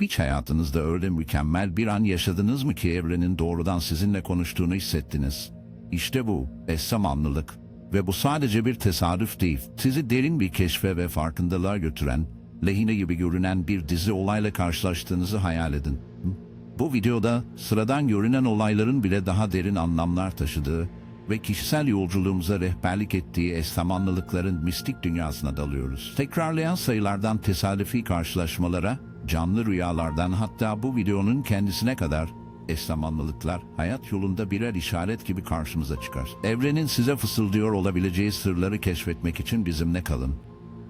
Hiç hayatınızda öyle mükemmel bir an yaşadınız mı ki evrenin doğrudan sizinle konuştuğunu hissettiniz? İşte bu, eş zamanlılık. Ve bu sadece bir tesadüf değil, sizi derin bir keşfe ve farkındalığa götüren, lehine gibi görünen bir dizi olayla karşılaştığınızı hayal edin. Bu videoda sıradan görünen olayların bile daha derin anlamlar taşıdığı ve kişisel yolculuğumuza rehberlik ettiği eş zamanlılıkların mistik dünyasına dalıyoruz. Tekrarlayan sayılardan tesadüfi karşılaşmalara, canlı rüyalardan hatta bu videonun kendisine kadar eş zamanlılıklar hayat yolunda birer işaret gibi karşımıza çıkar. Evrenin size fısıldıyor olabileceği sırları keşfetmek için bizimle kalın.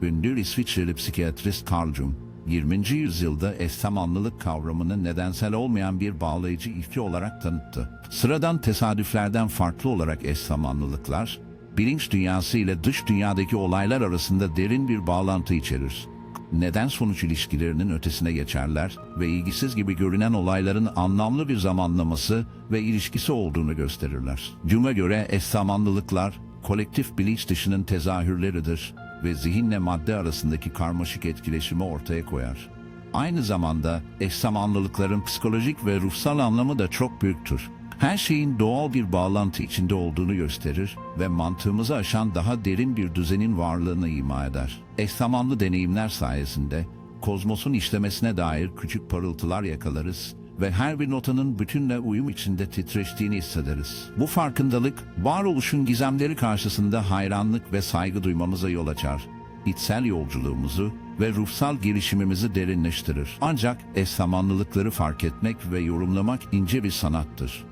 Ünlü İsviçreli psikiyatrist Carl Jung, 20. yüzyılda eş zamanlılık kavramını nedensel olmayan bir bağlayıcı ilke olarak tanıttı. Sıradan tesadüflerden farklı olarak eş zamanlılıklar, bilinç dünyası ile dış dünyadaki olaylar arasında derin bir bağlantı içerir. Neden sonuç ilişkilerinin ötesine geçerler ve ilgisiz gibi görünen olayların anlamlı bir zamanlaması ve ilişkisi olduğunu gösterirler. Jung'a göre eş zamanlılıklar, kolektif bilinç dışının tezahürleridir ve zihinle madde arasındaki karmaşık etkileşimi ortaya koyar. Aynı zamanda eş zamanlılıkların psikolojik ve ruhsal anlamı da çok büyüktür. Her şeyin doğal bir bağlantı içinde olduğunu gösterir ve mantığımızı aşan daha derin bir düzenin varlığını ima eder. Eş zamanlı deneyimler sayesinde kozmosun işlemesine dair küçük parıltılar yakalarız ve her bir notanın bütünle uyum içinde titreştiğini hissederiz. Bu farkındalık, varoluşun gizemleri karşısında hayranlık ve saygı duymamıza yol açar. İçsel yolculuğumuzu ve ruhsal gelişimimizi derinleştirir. Ancak eş zamanlılıkları fark etmek ve yorumlamak ince bir sanattır.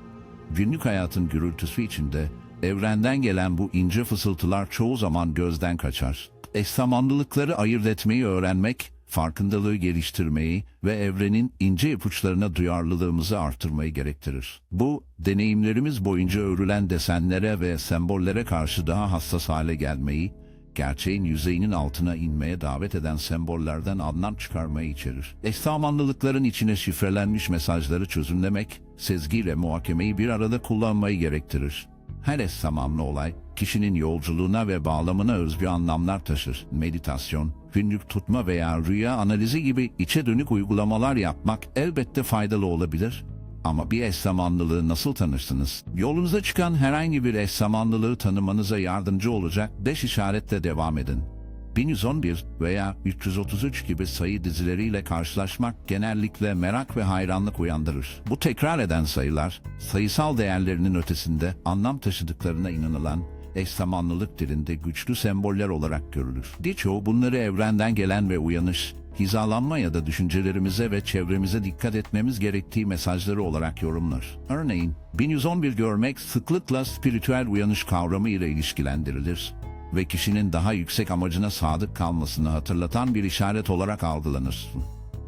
Günlük hayatın gürültüsü içinde evrenden gelen bu ince fısıltılar çoğu zaman gözden kaçar. Eş zamanlılıkları ayırt etmeyi öğrenmek, farkındalığı geliştirmeyi ve evrenin ince ipuçlarına duyarlılığımızı artırmayı gerektirir. Bu, deneyimlerimiz boyunca örülen desenlere ve sembollere karşı daha hassas hale gelmeyi, gerçeğin yüzeyinin altına inmeye davet eden sembollerden anlam çıkarmayı içerir. Eş zamanlılıkların içine şifrelenmiş mesajları çözümlemek, sezgiyle muhakemeyi bir arada kullanmayı gerektirir. Her eş zamanlı olay, kişinin yolculuğuna ve bağlamına özgü anlamlar taşır. Meditasyon, günlük tutma veya rüya analizi gibi içe dönük uygulamalar yapmak elbette faydalı olabilir. Ama bir eş zamanlılığı nasıl tanırsınız? Yolunuza çıkan herhangi bir eş zamanlılığı tanımanıza yardımcı olacak beş işaretle devam edin. 1111 veya 333 gibi sayı dizileriyle karşılaşmak genellikle merak ve hayranlık uyandırır. Bu tekrar eden sayılar, sayısal değerlerinin ötesinde anlam taşıdıklarına inanılan eş zamanlılık dilinde güçlü semboller olarak görülür. Birçoğu bunları evrenden gelen ve uyanış, hizalanma ya da düşüncelerimize ve çevremize dikkat etmemiz gerektiği mesajları olarak yorumlar. Örneğin, 1111 görmek sıklıkla spiritüel uyanış kavramı ile ilişkilendirilir ve kişinin daha yüksek amacına sadık kalmasını hatırlatan bir işaret olarak algılanır.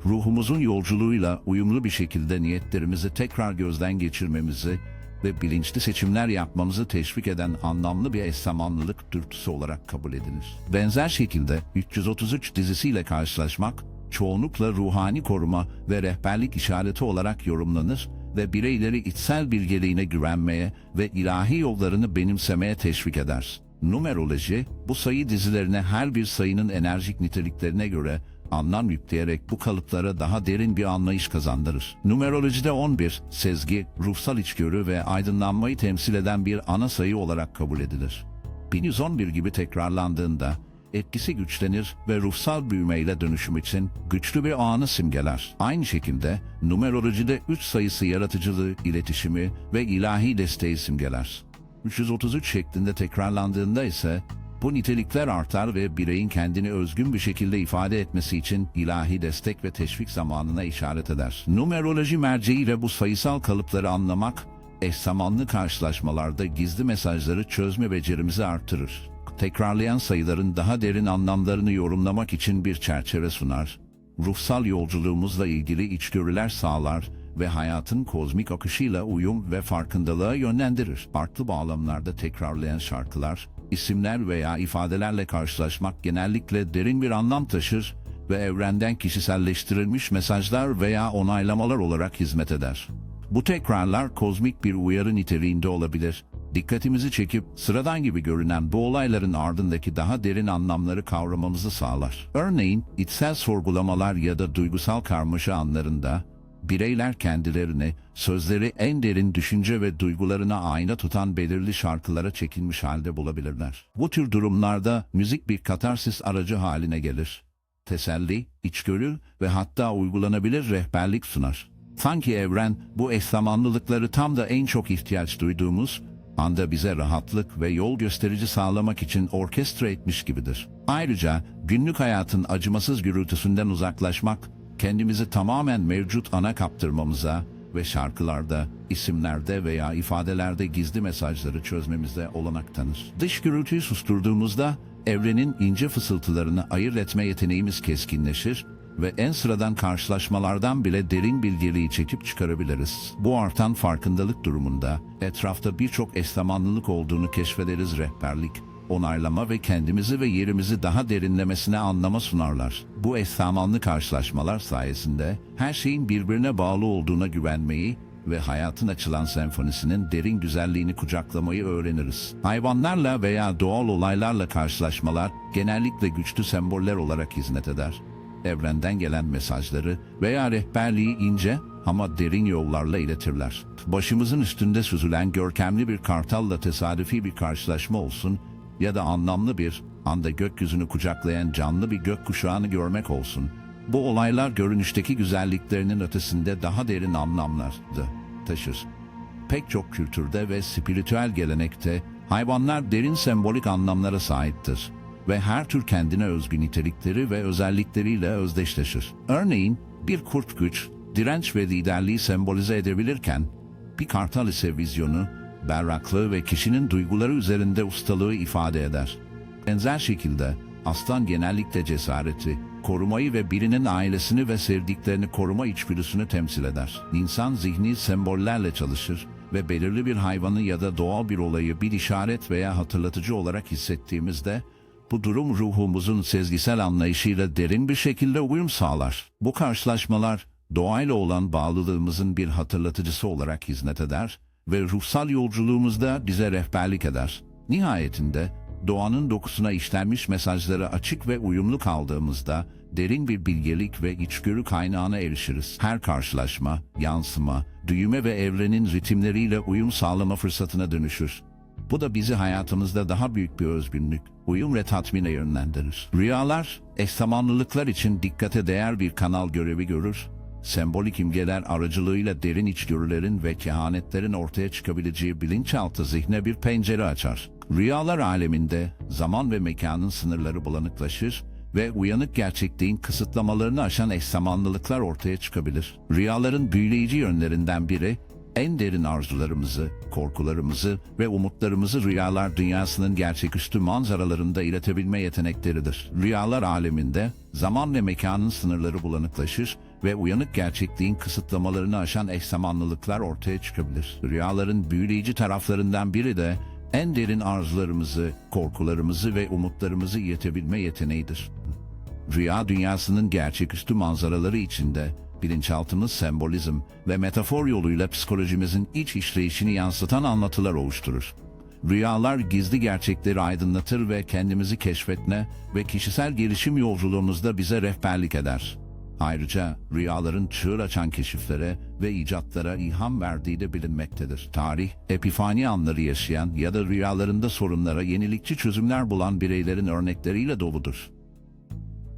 Ruhumuzun yolculuğuyla uyumlu bir şekilde niyetlerimizi tekrar gözden geçirmemizi ve bilinçli seçimler yapmamızı teşvik eden anlamlı bir eş zamanlılık dürtüsü olarak kabul edilir. Benzer şekilde 333 dizisiyle karşılaşmak, çoğunlukla ruhani koruma ve rehberlik işareti olarak yorumlanır ve bireyleri içsel bilgeliğine güvenmeye ve ilahi yollarını benimsemeye teşvik eder. Numeroloji, bu sayı dizilerine her bir sayının enerjik niteliklerine göre anlam yükleyerek bu kalıplara daha derin bir anlayış kazandırır. Numerolojide 11, sezgi, ruhsal içgörü ve aydınlanmayı temsil eden bir ana sayı olarak kabul edilir. 1111 gibi tekrarlandığında etkisi güçlenir ve ruhsal büyümeyle dönüşüm için güçlü bir anı simgeler. Aynı şekilde numerolojide 3 sayısı yaratıcılığı, iletişimi ve ilahi desteği simgeler. 333 şeklinde tekrarlandığında ise bu nitelikler artar ve bireyin kendini özgün bir şekilde ifade etmesi için ilahi destek ve teşvik zamanına işaret eder. Numeroloji merceğiyle bu sayısal kalıpları anlamak, eş zamanlı karşılaşmalarda gizli mesajları çözme becerimizi artırır. Tekrarlayan sayıların daha derin anlamlarını yorumlamak için bir çerçeve sunar. Ruhsal yolculuğumuzla ilgili içgörüler sağlar ve hayatın kozmik akışıyla uyum ve farkındalığa yönlendirir. Farklı bağlamlarda tekrarlayan şarkılar, isimler veya ifadelerle karşılaşmak genellikle derin bir anlam taşır ve evrenden kişiselleştirilmiş mesajlar veya onaylamalar olarak hizmet eder. Bu tekrarlar kozmik bir uyarı niteliğinde olabilir dikkatimizi çekip sıradan gibi görünen bu olayların ardındaki daha derin anlamları kavramamızı sağlar. Örneğin içsel sorgulamalar ya da duygusal karmaşa anlarında bireyler kendilerini sözleri en derin düşünce ve duygularına ayna tutan belirli şarkılara çekilmiş halde bulabilirler. Bu tür durumlarda müzik bir katarsis aracı haline gelir. Teselli, içgörü ve hatta uygulanabilir rehberlik sunar. Sanki evren bu eş zamanlılıkları tam da en çok ihtiyaç duyduğumuz anda bize rahatlık ve yol gösterici sağlamak için orkestra etmiş gibidir. Ayrıca günlük hayatın acımasız gürültüsünden uzaklaşmak, kendimizi tamamen mevcut ana kaptırmamıza ve şarkılarda, isimlerde veya ifadelerde gizli mesajları çözmemize olanak tanır. Dış gürültüyü susturduğumuzda evrenin ince fısıltılarını ayırt etme yeteneğimiz keskinleşir ve en sıradan karşılaşmalardan bile derin bilgeliği çekip çıkarabiliriz. Bu artan farkındalık durumunda etrafta birçok eş olduğunu keşfederiz rehberlik, onaylama ve kendimizi ve yerimizi daha derinlemesine anlama sunarlar. Bu eş zamanlı karşılaşmalar sayesinde her şeyin birbirine bağlı olduğuna güvenmeyi ve hayatın açılan senfonisinin derin güzelliğini kucaklamayı öğreniriz. Hayvanlarla veya doğal olaylarla karşılaşmalar genellikle güçlü semboller olarak hizmet eder evrenden gelen mesajları veya rehberliği ince ama derin yollarla iletirler. Başımızın üstünde süzülen görkemli bir kartalla tesadüfi bir karşılaşma olsun ya da anlamlı bir anda gökyüzünü kucaklayan canlı bir gökkuşağını görmek olsun. Bu olaylar görünüşteki güzelliklerinin ötesinde daha derin anlamlar da taşır. Pek çok kültürde ve spiritüel gelenekte hayvanlar derin sembolik anlamlara sahiptir ve her tür kendine özgü nitelikleri ve özellikleriyle özdeşleşir. Örneğin bir kurt güç, direnç ve liderliği sembolize edebilirken, bir kartal ise vizyonu, berraklığı ve kişinin duyguları üzerinde ustalığı ifade eder. Benzer şekilde aslan genellikle cesareti, korumayı ve birinin ailesini ve sevdiklerini koruma içgüdüsünü temsil eder. İnsan zihni sembollerle çalışır ve belirli bir hayvanı ya da doğal bir olayı bir işaret veya hatırlatıcı olarak hissettiğimizde bu durum ruhumuzun sezgisel anlayışıyla derin bir şekilde uyum sağlar. Bu karşılaşmalar doğayla olan bağlılığımızın bir hatırlatıcısı olarak hizmet eder ve ruhsal yolculuğumuzda bize rehberlik eder. Nihayetinde doğanın dokusuna işlenmiş mesajları açık ve uyumlu kaldığımızda derin bir bilgelik ve içgörü kaynağına erişiriz. Her karşılaşma, yansıma, düğüme ve evrenin ritimleriyle uyum sağlama fırsatına dönüşür. Bu da bizi hayatımızda daha büyük bir özgünlük, uyum ve tatmine yönlendirir. Rüyalar, eş zamanlılıklar için dikkate değer bir kanal görevi görür. Sembolik imgeler aracılığıyla derin içgörülerin ve kehanetlerin ortaya çıkabileceği bilinçaltı zihne bir pencere açar. Rüyalar aleminde zaman ve mekanın sınırları bulanıklaşır ve uyanık gerçekliğin kısıtlamalarını aşan eş zamanlılıklar ortaya çıkabilir. Rüyaların büyüleyici yönlerinden biri, en derin arzularımızı, korkularımızı ve umutlarımızı rüyalar dünyasının gerçeküstü manzaralarında iletebilme yetenekleridir. Rüyalar aleminde zaman ve mekanın sınırları bulanıklaşır ve uyanık gerçekliğin kısıtlamalarını aşan eş zamanlılıklar ortaya çıkabilir. Rüyaların büyüleyici taraflarından biri de en derin arzularımızı, korkularımızı ve umutlarımızı iletebilme yeteneğidir. Rüya dünyasının gerçeküstü manzaraları içinde bilinçaltımız sembolizm ve metafor yoluyla psikolojimizin iç işleyişini yansıtan anlatılar oluşturur. Rüyalar gizli gerçekleri aydınlatır ve kendimizi keşfetme ve kişisel gelişim yolculuğumuzda bize rehberlik eder. Ayrıca rüyaların çığır açan keşiflere ve icatlara ilham verdiği de bilinmektedir. Tarih, epifani anları yaşayan ya da rüyalarında sorunlara yenilikçi çözümler bulan bireylerin örnekleriyle doludur.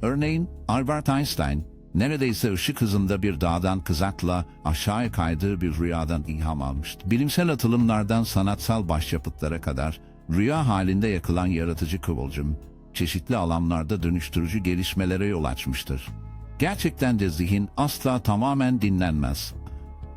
Örneğin Albert Einstein, neredeyse ışık hızında bir dağdan kızakla aşağıya kaydığı bir rüyadan ilham almıştı. Bilimsel atılımlardan sanatsal başyapıtlara kadar rüya halinde yakılan yaratıcı kıvılcım, çeşitli alanlarda dönüştürücü gelişmelere yol açmıştır. Gerçekten de zihin asla tamamen dinlenmez.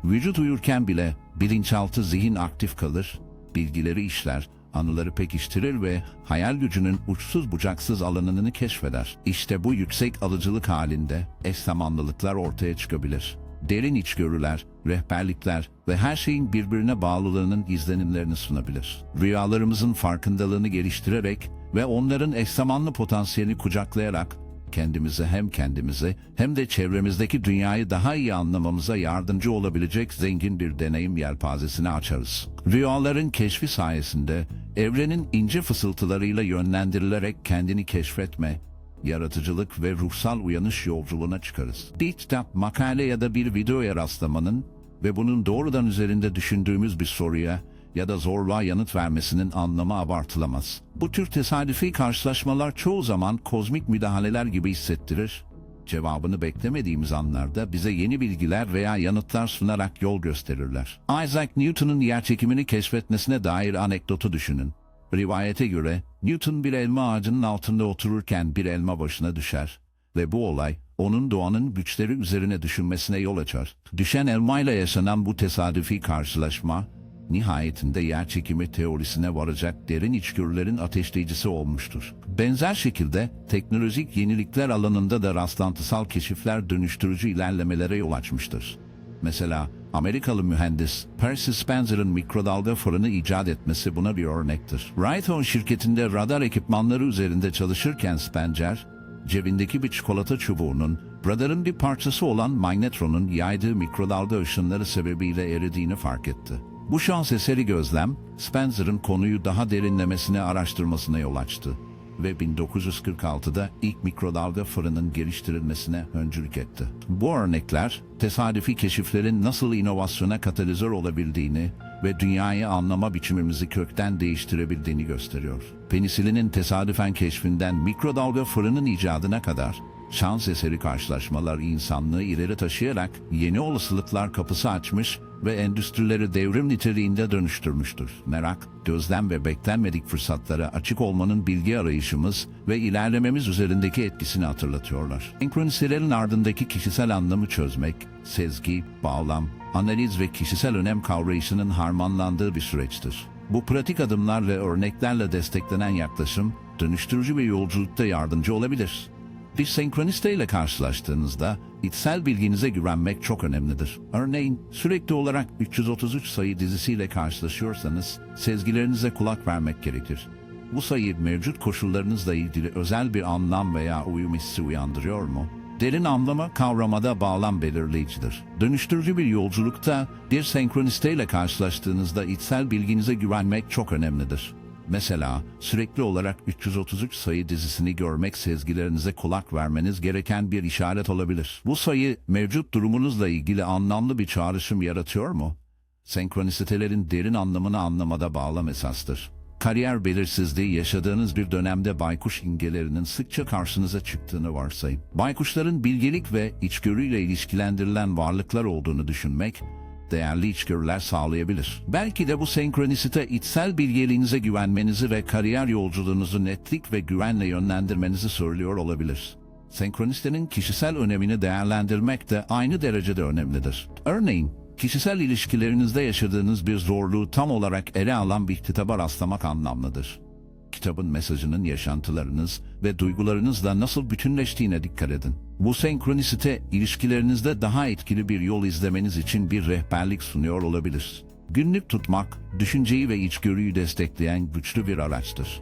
Vücut uyurken bile bilinçaltı zihin aktif kalır, bilgileri işler, anıları pekiştirir ve hayal gücünün uçsuz bucaksız alanını keşfeder. İşte bu yüksek alıcılık halinde eş zamanlılıklar ortaya çıkabilir. Derin içgörüler, rehberlikler ve her şeyin birbirine bağlılığının izlenimlerini sunabilir. Rüyalarımızın farkındalığını geliştirerek ve onların eş zamanlı potansiyelini kucaklayarak kendimizi hem kendimizi hem de çevremizdeki dünyayı daha iyi anlamamıza yardımcı olabilecek zengin bir deneyim yelpazesini açarız. Rüyaların keşfi sayesinde evrenin ince fısıltılarıyla yönlendirilerek kendini keşfetme, yaratıcılık ve ruhsal uyanış yolculuğuna çıkarız. Bir kitap, makale ya da bir videoya rastlamanın ve bunun doğrudan üzerinde düşündüğümüz bir soruya ya da zorluğa yanıt vermesinin anlamı abartılamaz. Bu tür tesadüfi karşılaşmalar çoğu zaman kozmik müdahaleler gibi hissettirir. Cevabını beklemediğimiz anlarda bize yeni bilgiler veya yanıtlar sunarak yol gösterirler. Isaac Newton'un yerçekimini keşfetmesine dair anekdotu düşünün. Rivayete göre Newton bir elma ağacının altında otururken bir elma başına düşer ve bu olay onun doğanın güçleri üzerine düşünmesine yol açar. Düşen elmayla yaşanan bu tesadüfi karşılaşma nihayetinde yerçekimi teorisine varacak derin içgörülerin ateşleyicisi olmuştur. Benzer şekilde teknolojik yenilikler alanında da rastlantısal keşifler dönüştürücü ilerlemelere yol açmıştır. Mesela Amerikalı mühendis Percy Spencer'ın mikrodalga fırını icat etmesi buna bir örnektir. Raytheon şirketinde radar ekipmanları üzerinde çalışırken Spencer, cebindeki bir çikolata çubuğunun radarın bir parçası olan magnetronun yaydığı mikrodalga ışınları sebebiyle eridiğini fark etti. Bu şans eseri gözlem, Spencer'ın konuyu daha derinlemesine araştırmasına yol açtı ve 1946'da ilk mikrodalga fırının geliştirilmesine öncülük etti. Bu örnekler, tesadüfi keşiflerin nasıl inovasyona katalizör olabildiğini ve dünyayı anlama biçimimizi kökten değiştirebildiğini gösteriyor. Penisilinin tesadüfen keşfinden mikrodalga fırının icadına kadar şans eseri karşılaşmalar insanlığı ileri taşıyarak yeni olasılıklar kapısı açmış ve endüstrileri devrim niteliğinde dönüştürmüştür. Merak, gözlem ve beklenmedik fırsatlara açık olmanın bilgi arayışımız ve ilerlememiz üzerindeki etkisini hatırlatıyorlar. Senkroniselerin ardındaki kişisel anlamı çözmek, sezgi, bağlam, analiz ve kişisel önem kavrayışının harmanlandığı bir süreçtir. Bu pratik adımlar ve örneklerle desteklenen yaklaşım, dönüştürücü bir yolculukta yardımcı olabilir. Bir senkroniste ile karşılaştığınızda içsel bilginize güvenmek çok önemlidir. Örneğin sürekli olarak 333 sayı dizisiyle karşılaşıyorsanız sezgilerinize kulak vermek gerekir. Bu sayı mevcut koşullarınızla ilgili özel bir anlam veya uyum hissi uyandırıyor mu? Derin anlama kavramada bağlam belirleyicidir. Dönüştürücü bir yolculukta bir senkroniste ile karşılaştığınızda içsel bilginize güvenmek çok önemlidir. Mesela sürekli olarak 333 sayı dizisini görmek sezgilerinize kulak vermeniz gereken bir işaret olabilir. Bu sayı mevcut durumunuzla ilgili anlamlı bir çağrışım yaratıyor mu? Senkronisitelerin derin anlamını anlamada bağlam esastır. Kariyer belirsizliği yaşadığınız bir dönemde baykuş imgelerinin sıkça karşınıza çıktığını varsayın. Baykuşların bilgelik ve içgörüyle ilişkilendirilen varlıklar olduğunu düşünmek, değerli içgörüler sağlayabilir. Belki de bu senkronisite içsel bilgeliğinize güvenmenizi ve kariyer yolculuğunuzu netlik ve güvenle yönlendirmenizi söylüyor olabilir. Senkronistenin kişisel önemini değerlendirmek de aynı derecede önemlidir. Örneğin, kişisel ilişkilerinizde yaşadığınız bir zorluğu tam olarak ele alan bir kitaba rastlamak anlamlıdır. Kitabın mesajının yaşantılarınız ve duygularınızla nasıl bütünleştiğine dikkat edin. Bu senkronisite ilişkilerinizde daha etkili bir yol izlemeniz için bir rehberlik sunuyor olabilir. Günlük tutmak, düşünceyi ve içgörüyü destekleyen güçlü bir araçtır.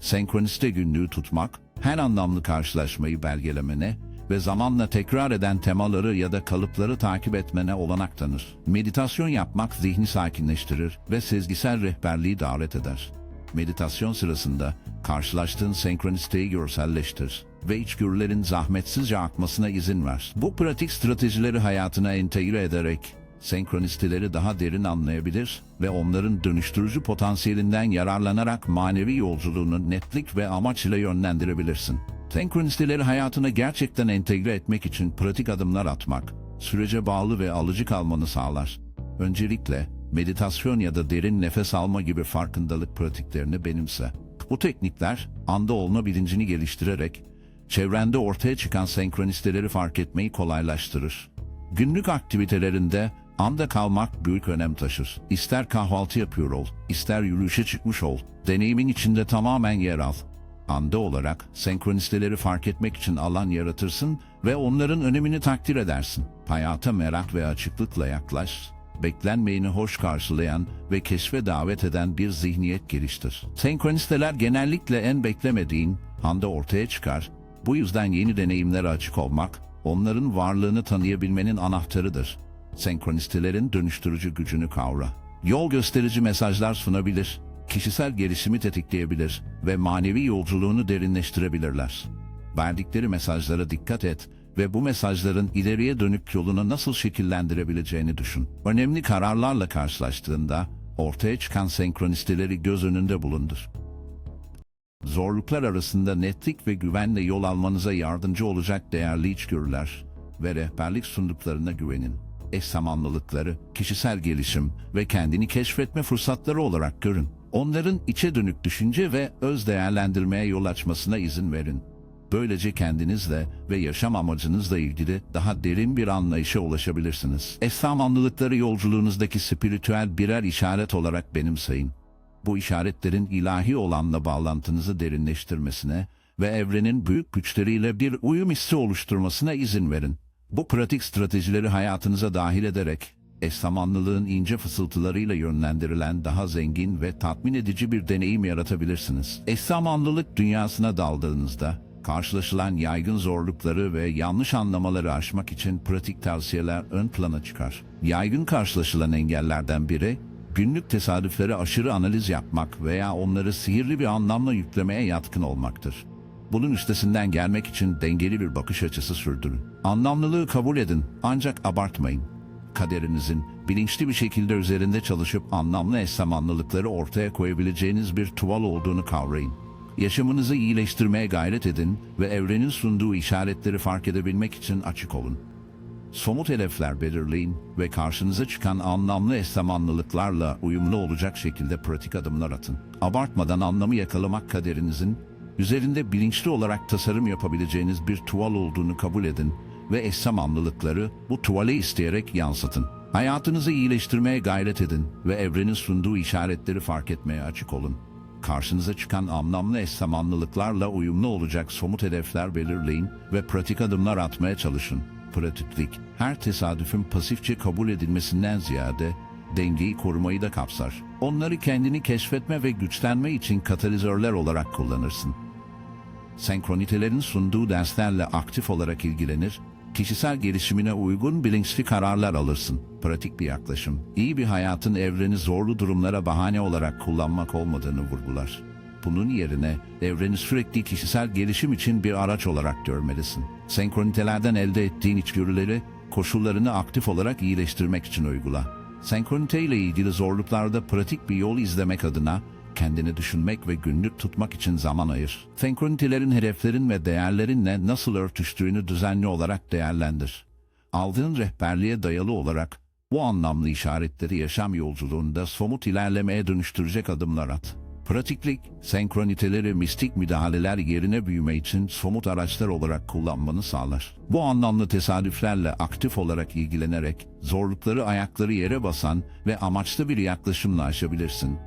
Senkroniste günlüğü tutmak, her anlamlı karşılaşmayı belgelemene ve zamanla tekrar eden temaları ya da kalıpları takip etmene olanak tanır. Meditasyon yapmak zihni sakinleştirir ve sezgisel rehberliği davet eder. Meditasyon sırasında karşılaştığın senkronisteyi görselleştir ve içgörülerin zahmetsizce akmasına izin ver. Bu pratik stratejileri hayatına entegre ederek senkronisteleri daha derin anlayabilir ve onların dönüştürücü potansiyelinden yararlanarak manevi yolculuğunu netlik ve amaç ile yönlendirebilirsin. Senkronisteleri hayatına gerçekten entegre etmek için pratik adımlar atmak, sürece bağlı ve alıcı kalmanı sağlar. Öncelikle meditasyon ya da derin nefes alma gibi farkındalık pratiklerini benimse. Bu teknikler anda olma bilincini geliştirerek çevrende ortaya çıkan senkronisteleri fark etmeyi kolaylaştırır. Günlük aktivitelerinde anda kalmak büyük önem taşır. İster kahvaltı yapıyor ol, ister yürüyüşe çıkmış ol, deneyimin içinde tamamen yer al. Anda olarak senkronisteleri fark etmek için alan yaratırsın ve onların önemini takdir edersin. Hayata merak ve açıklıkla yaklaş, beklenmeyeni hoş karşılayan ve keşfe davet eden bir zihniyet geliştir. Senkronisteler genellikle en beklemediğin anda ortaya çıkar Bu yüzden yeni deneyimlere açık olmak, onların varlığını tanıyabilmenin anahtarıdır. Senkronistilerin dönüştürücü gücünü kavra. Yol gösterici mesajlar sunabilir, kişisel gelişimi tetikleyebilir ve manevi yolculuğunu derinleştirebilirler. Verdikleri mesajlara dikkat et ve bu mesajların ileriye dönük yolunu nasıl şekillendirebileceğini düşün. Önemli kararlarla karşılaştığında ortaya çıkan senkronistileri göz önünde bulundur. Zorluklar arasında netlik ve güvenle yol almanıza yardımcı olacak değerli içgörüler ve rehberlik sunduklarına güvenin. Eş zamanlılıkları, kişisel gelişim ve kendini keşfetme fırsatları olarak görün. Onların içe dönük düşünce ve öz değerlendirmeye yol açmasına izin verin. Böylece kendinizle ve yaşam amacınızla ilgili daha derin bir anlayışa ulaşabilirsiniz. Eş zamanlılıkları yolculuğunuzdaki spiritüel birer işaret olarak benimseyin bu işaretlerin ilahi olanla bağlantınızı derinleştirmesine ve evrenin büyük güçleriyle bir uyum hissi oluşturmasına izin verin. Bu pratik stratejileri hayatınıza dahil ederek, eş zamanlılığın ince fısıltılarıyla yönlendirilen daha zengin ve tatmin edici bir deneyim yaratabilirsiniz. Eş zamanlılık dünyasına daldığınızda, karşılaşılan yaygın zorlukları ve yanlış anlamaları aşmak için pratik tavsiyeler ön plana çıkar. Yaygın karşılaşılan engellerden biri, günlük tesadüfleri aşırı analiz yapmak veya onları sihirli bir anlamla yüklemeye yatkın olmaktır. Bunun üstesinden gelmek için dengeli bir bakış açısı sürdürün. Anlamlılığı kabul edin ancak abartmayın. Kaderinizin bilinçli bir şekilde üzerinde çalışıp anlamlı eş zamanlılıkları ortaya koyabileceğiniz bir tuval olduğunu kavrayın. Yaşamınızı iyileştirmeye gayret edin ve evrenin sunduğu işaretleri fark edebilmek için açık olun. Somut hedefler belirleyin ve karşınıza çıkan anlamlı eş zamanlılıklarla uyumlu olacak şekilde pratik adımlar atın. Abartmadan anlamı yakalamak kaderinizin, üzerinde bilinçli olarak tasarım yapabileceğiniz bir tuval olduğunu kabul edin ve eş zamanlılıkları bu tuvale isteyerek yansıtın. Hayatınızı iyileştirmeye gayret edin ve evrenin sunduğu işaretleri fark etmeye açık olun. Karşınıza çıkan anlamlı eş zamanlılıklarla uyumlu olacak somut hedefler belirleyin ve pratik adımlar atmaya çalışın pratiklik, her tesadüfün pasifçe kabul edilmesinden ziyade dengeyi korumayı da kapsar. Onları kendini keşfetme ve güçlenme için katalizörler olarak kullanırsın. Senkronitelerin sunduğu derslerle aktif olarak ilgilenir, kişisel gelişimine uygun bilinçli kararlar alırsın. Pratik bir yaklaşım, iyi bir hayatın evreni zorlu durumlara bahane olarak kullanmak olmadığını vurgular. Bunun yerine evreni sürekli kişisel gelişim için bir araç olarak görmelisin. Senkronitelerden elde ettiğin içgörüleri koşullarını aktif olarak iyileştirmek için uygula. Senkronite ile ilgili zorluklarda pratik bir yol izlemek adına kendini düşünmek ve günlük tutmak için zaman ayır. Senkronitelerin hedeflerin ve değerlerinle nasıl örtüştüğünü düzenli olarak değerlendir. Aldığın rehberliğe dayalı olarak bu anlamlı işaretleri yaşam yolculuğunda somut ilerlemeye dönüştürecek adımlar at. Pratiklik, senkroniteleri mistik müdahaleler yerine büyüme için somut araçlar olarak kullanmanı sağlar. Bu anlamlı tesadüflerle aktif olarak ilgilenerek zorlukları ayakları yere basan ve amaçlı bir yaklaşımla aşabilirsin.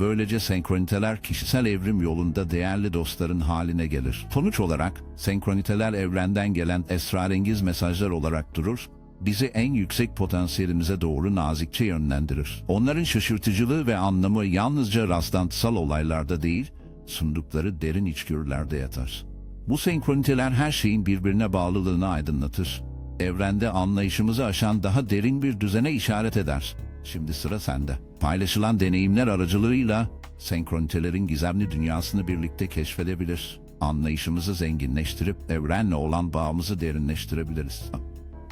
Böylece senkroniteler kişisel evrim yolunda değerli dostların haline gelir. Sonuç olarak senkroniteler evrenden gelen esrarengiz mesajlar olarak durur bizi en yüksek potansiyelimize doğru nazikçe yönlendirir. Onların şaşırtıcılığı ve anlamı yalnızca rastlantısal olaylarda değil, sundukları derin içgörülerde yatar. Bu senkroniteler her şeyin birbirine bağlılığını aydınlatır. Evrende anlayışımızı aşan daha derin bir düzene işaret eder. Şimdi sıra sende. Paylaşılan deneyimler aracılığıyla senkronitelerin gizemli dünyasını birlikte keşfedebilir. Anlayışımızı zenginleştirip evrenle olan bağımızı derinleştirebiliriz.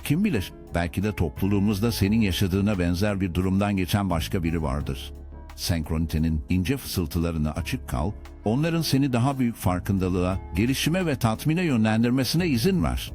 Kim bilir, belki de topluluğumuzda senin yaşadığına benzer bir durumdan geçen başka biri vardır. Senkronitenin ince fısıltılarını açık kal, onların seni daha büyük farkındalığa, gelişime ve tatmine yönlendirmesine izin ver.